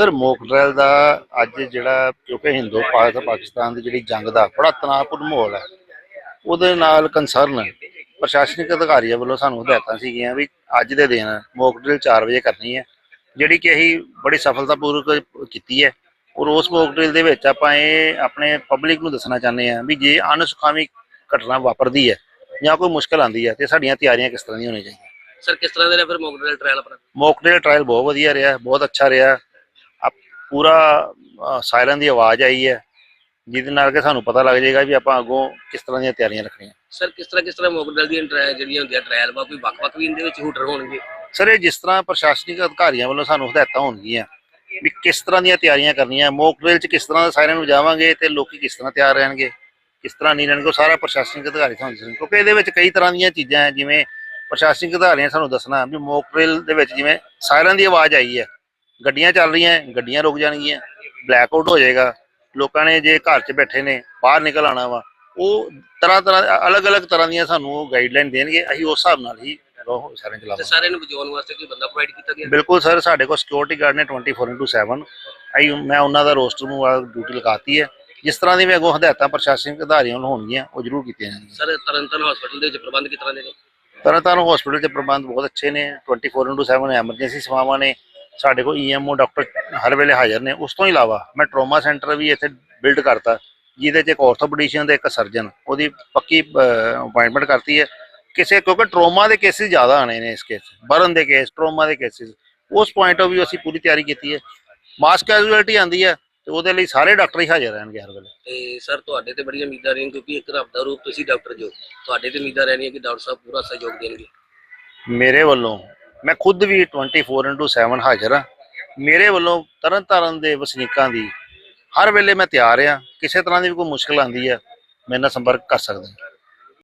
Sir ਮੋਕ ਡਰੈਲ ਦਾ ਅੱਜ ਜਿਹੜਾ ਕਿਉਂਕਿ ਹਿੰਦੂ ਭਾਰਤ ਪਾਕਿਸਤਾਨ ਦੀ ਜਿਹੜੀ ਜੰਗ ਦਾ ਬੜਾ ਤਣਾਅਪੂਰਨ ਮਾਹੌਲ ਹੈ ਉਹਦੇ ਨਾਲ ਕੰਸਰਨ ਪ੍ਰਸ਼ਾਸਨਿਕ ਅਧਿਕਾਰੀਆਂ ਵੱਲੋਂ ਸਾਨੂੰ ਹਦਾਇਤਾਂ ਸੀਗੀਆਂ ਵੀ ਅੱਜ ਦੇ ਦਿਨ ਮੋਕ ਡਰਿਲ 4 ਵਜੇ ਕਰਨੀ ਹੈ ਜਿਹੜੀ ਕਿ ਅਸੀਂ ਬੜੀ ਸਫਲਤਾਪੂਰਵਕ ਕੀਤੀ ਹੈ। ਔਰ ਉਸ ਮੋਕ ਡਰਿਲ ਦੇ ਵਿੱਚ ਆਪਾਂ ਇਹ ਆਪਣੇ ਪਬਲਿਕ ਨੂੰ ਦੱਸਣਾ ਚਾਹੁੰਦੇ ਹਾਂ ਵੀ ਜੇ ਅਨਸੁਖਾਵੀ ਘਟਨਾ ਵਾਪਰਦੀ ਹੈ ਜਾਂ ਕੋਈ ਮੁਸ਼ਕਲ ਆਂਦੀ ਹੈ ਤੇ ਸਾਡੀਆਂ ਤਿਆਰੀਆਂ ਕਿਸ ਤਰ੍ਹਾਂ ਦੀਆਂ ਹੋਣੀਆਂ ਚਾਹੀਦੀਆਂ? ਸਰ ਕਿਸ ਤਰ੍ਹਾਂ ਦੇ ਰਿਹਾ ਫਿਰ ਮੌਕ ਡਰਿਲ ਟ੍ਰਾਇਲ ਆਪਣਾ? ਮੌਕ ਡਰਿਲ ਟ੍ਰਾਇਲ ਬਹੁਤ ਵਧੀਆ ਰਿਹਾ ਬਹੁਤ ਅੱਛਾ ਰਿਹਾ। ਪੂਰਾ ਸਾਇਰਨ ਦੀ ਆਵਾਜ਼ ਆਈ ਹੈ ਜਿਹਦੇ ਨਾਲ ਕਿ ਸਾਨੂੰ ਪਤਾ ਲੱਗ ਜਾਏਗਾ ਵੀ ਆਪਾਂ ਅੱਗੋਂ ਕਿਸ ਤਰ੍ਹਾਂ ਦੀਆਂ ਤਿਆਰੀਆਂ ਰੱਖਣੀਆਂ। ਸਰ ਕਿਸ ਤਰ੍ਹਾਂ ਕਿਸ ਤਰ੍ਹਾਂ ਮੌਕ ਡਰਿਲ ਦੀਆਂ ਟ੍ਰਾਇਲ ਜਿਹੜੀਆਂ ਹੁੰਦੀਆਂ ਟ੍ਰਾਇਲ ਵਾ ਕੋਈ ਵੱਖ-ਵੱਖ ਵੀ ਇਹਦੇ ਵਿੱਚ ਹੂਟਰ ਹੋਣਗੇ? ਸਰ ਇਹ ਜਿਸ ਤਰ੍ਹਾਂ ਪ੍ਰਸ਼ਾਸਨਿਕ ਅਧਿਕਾਰੀਆਂ ਵੱਲੋਂ ਸਾਨੂੰ ਹਦਾਇਤਾਂ ਹੋਣਗੀਆਂ ਵੀ ਕਿਸ ਤਰ੍ਹਾਂ ਦੀਆਂ ਤਿਆਰੀਆਂ ਕਰਨੀਆਂ ਮੌਕ ਡਰਿਲ 'ਚ ਕਿਸ ਤਰ੍ਹਾਂ ਦਾ ਸਾਇਰਨ ਵਜਾਵਾਂਗੇ ਤੇ ਲੋਕੀ ਕਿਸ ਤਰ੍ਹਾਂ ਤਿਆਰ ਰਹਿਣਗੇ ਕਿਸ ਤਰ੍ਹਾਂ ਨਹੀਂ ਰਹਿਣਗੇ ਸਾਰਾ ਪ੍ਰਸ਼ਾਸਨਿਕ ਅਧਿਕਾਰੀ ਸਾਨੂੰ ਦੱਸਣਗੇ। ਕਿਉਂਕਿ ਇਹਦੇ ਵਿੱਚ ਕਈ ਤਰ੍ਹਾਂ ਦੀਆਂ ਚੀਜ਼ਾਂ ਹੈ ਜਿਵੇਂ ਪ੍ਰਸ਼ਾਸਨਿਕ ਅਧਿਕਾਰੀਆਂ ਸਾਨੂੰ ਦੱਸਣਾ ਵੀ ਮੌਕ ਡਰਿਲ ਦੇ ਵਿੱਚ ਜਿਵੇਂ ਸਾਇਰਨ ਦੀ ਆਵਾਜ਼ ਆਈ ਹੈ ਗੱਡੀਆਂ ਚੱਲ ਰਹੀਆਂ ਗੱਡੀਆਂ ਰੁਕ ਜਾਣਗੀਆਂ ਬਲੈਕ ਆਊਟ ਹੋ ਜਾਏਗਾ। ਲੋਕਾਂ ਨੇ ਜੇ ਘਰ 'ਚ ਬੈਠੇ ਨੇ ਬਾਹਰ ਨਿਕਲ ਆਣਾ ਵਾ ਉਹ ਤਰ੍ਹਾਂ ਤਰ੍ਹਾਂ ਅਲੱਗ-ਅਲੱਗ ਤਰ੍ਹਾਂ ਦੀਆਂ ਸਾਨੂੰ ਗਾਈਡਲਾਈਨ ਦੇਣਗੇ ਅਸੀਂ ਉਸ ਹਿਸਾਬ ਨਾਲ ਹੀ ਉਹ ਤੇ ਚਲਾਵਾਂਗੇ। ਸਾਰਿਆਂ ਨੂੰ ਬਚਾਉਣ ਵਾਸਤੇ ਕੋਈ ਬੰਦਾ ਪ੍ਰੋਵਾਈਡ ਕੀਤਾ ਗਿਆ? ਬਿਲਕੁਲ ਸਰ ਸਾਡੇ ਕੋਲ ਸਿਕਿਉਰਿਟੀ ਗਾਰਡ ਨੇ 24/7 ਅਸੀਂ ਮੈਂ ਉਹਨਾਂ ਦਾ ਰੋਸਟਰ ਨੂੰ ਡਿਊਟੀ ਲਗਾਤੀ ਹੈ। ਜਿਸ ਤਰ੍ਹਾਂ ਦੀ ਵੀ ਅੱਗੋਂ ਹਦਾਇਤਾਂ ਪ੍ਰਸ਼ਾਸਨਿਕ ਅਧਾਰੀਆਂ ਨੂੰ ਹੋਣਗੀਆਂ ਉਹ ਜ਼ਰੂਰ ਕੀਤੀਆਂ ਜਾਣਗੀਆਂ। ਸਰ ਤਰਨਤਨ ਹਸਪੀਟਲ ਦੇ ਵਿੱਚ ਪ੍ਰਬੰਧ ਕਿਸ ਤਰ੍ਹਾਂ ਦੇ ਨੇ? ਤਰਨਤਾਰਨ ਹਸਪੀਟਲ 'ਚ ਪ੍ਰਬੰਧ ਬਹੁਤ ਅੱਛੇ ਨੇ। 24/7 ਐਮਰਜੈਂਸੀ ਸੇਵਾਵਾਂ ਨੇ। ਸਾਡੇ ਕੋਲ ਈਐਮਓ ਡਾਕਟਰ ਹਰ ਵੇਲੇ ਹਾਜ਼ਰ ਨੇ। ਉਸ ਤੋਂ ਇਲਾਵਾ ਮੈਂ ਟਰੋਮਾ ਸੈਂਟਰ ਵੀ ਇੱਥੇ ਬਿਲਡ ਕਰਤਾ ਜਿਹਦੇ 'ਚ ਇੱਕ ਆਰਥੋਪੈਡਿਸ਼ਨ ਤੇ ਇੱਕ ਸਰਜਨ ਉਹਦੀ ਪੱਕੀ ਅਪਾਇੰਟਮੈਂਟ ਕਰਤੀ ਹੈ। ਕਿਸੇ ਕਿਉਂਕਿ ਟਰੋਮਾ ਦੇ ਕੇਸਿਸ ਜ਼ਿਆਦਾ ਆਣੇ ਨੇ ਇਸ ਕੇਸ ਬਰਨ ਦੇ ਕੇਸ ਟਰੋਮਾ ਦੇ ਕੇਸਿਸ ਉਸ ਪੁਆਇੰਟ ਆਫ ਵੀ ਅਸੀਂ ਪੂਰੀ ਤਿਆਰੀ ਕੀਤੀ ਹੈ। ਮਾਸ ਕੈਜੂਅਲਟੀ ਆਂਦੀ ਹੈ ਤੇ ਉਹਦੇ ਲਈ ਸਾਰੇ ਡਾਕਟਰ ਹੀ ਹਾਜ਼ਰ ਰਹਿਣਗੇ ਹਰ ਵੇਲੇ। ਤੇ ਸਰ ਤੁਹਾਡੇ ਤੇ ਬੜੀਆਂ ਉਮੀਦਾਂ ਰਹੀਆਂ ਕਿਉਂਕਿ ਇੱਕ ਰੱਬ ਦਾ ਰੂਪ ਤੁਸੀਂ ਡਾਕਟਰ ਜੋ। ਤੁਹਾਡੇ ਤੇ ਉਮੀਦਾਂ ਰਹਿਣੀਆਂ ਕਿ ਡਾਕਟਰ ਸਾਹਿਬ ਪੂਰਾ ਸਹਿਯੋਗ ਦੇਣਗੇ। ਮੇਰੇ ਵੱਲੋਂ ਮੈਂ ਖੁਦ ਵੀ 24/7 ਹਾਜ਼ਰ ਹਾਂ। ਮੇਰੇ ਵੱਲੋਂ ਤਰਨ ਤਾਰਨ ਦੇ ਵਸਨੀਕਾਂ ਦੀ ਹਰ ਵੇਲੇ ਮੈਂ ਤਿਆਰ ਹਾਂ। ਕਿਸੇ ਤਰ੍ਹਾਂ ਦੀ ਵੀ ਕੋਈ ਮੁਸ਼ਕਲ ਆਂਦੀ ਹੈ ਮੇਰੇ ਨਾਲ ਸੰਪਰਕ ਕਰ ਸਕਦੇ